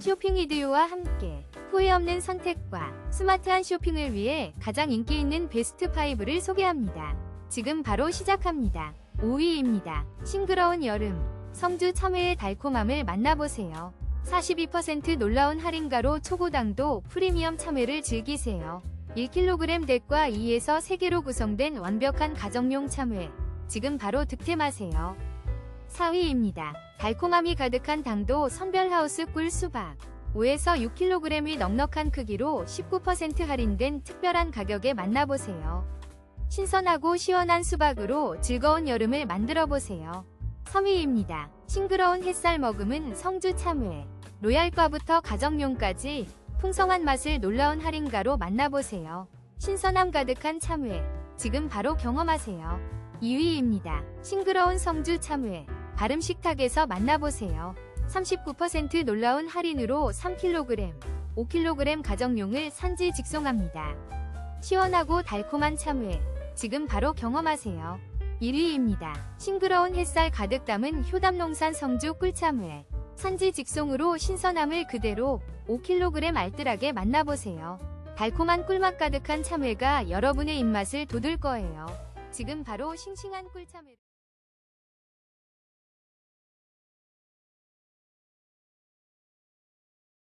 쇼핑 이디오와 함께 후회 없는 선택과 스마트한 쇼핑을 위해 가장 인기 있는 베스트 5를 소개합니다. 지금 바로 시작합니다. 5위입니다. 싱그러운 여름. 성주 참외의 달콤함을 만나보세요. 42% 놀라운 할인가로 초고당도 프리미엄 참외를 즐기세요. 1kg 덱과 2에서 3개로 구성된 완벽한 가정용 참외. 지금 바로 득템하세요. 4위입니다. 달콤함이 가득한 당도 선별하우스 꿀 수박. 5에서 6kg의 넉넉한 크기로 19% 할인된 특별한 가격에 만나보세요. 신선하고 시원한 수박으로 즐거운 여름을 만들어 보세요. 3위입니다. 싱그러운 햇살 머금은 성주 참외. 로얄과부터 가정용까지 풍성한 맛을 놀라운 할인가로 만나보세요. 신선함 가득한 참외. 지금 바로 경험하세요. 2위입니다. 싱그러운 성주 참외. 발음 식탁에서 만나보세요. 39% 놀라운 할인으로 3kg, 5kg 가정용을 산지 직송합니다. 시원하고 달콤한 참외. 지금 바로 경험하세요. 1위입니다. 싱그러운 햇살 가득 담은 효담농산 성주 꿀참외. 산지 직송으로 신선함을 그대로 5kg 알뜰하게 만나보세요. 달콤한 꿀맛 가득한 참외가 여러분의 입맛을 돋을 거예요. 지금 바로 싱싱한 꿀참외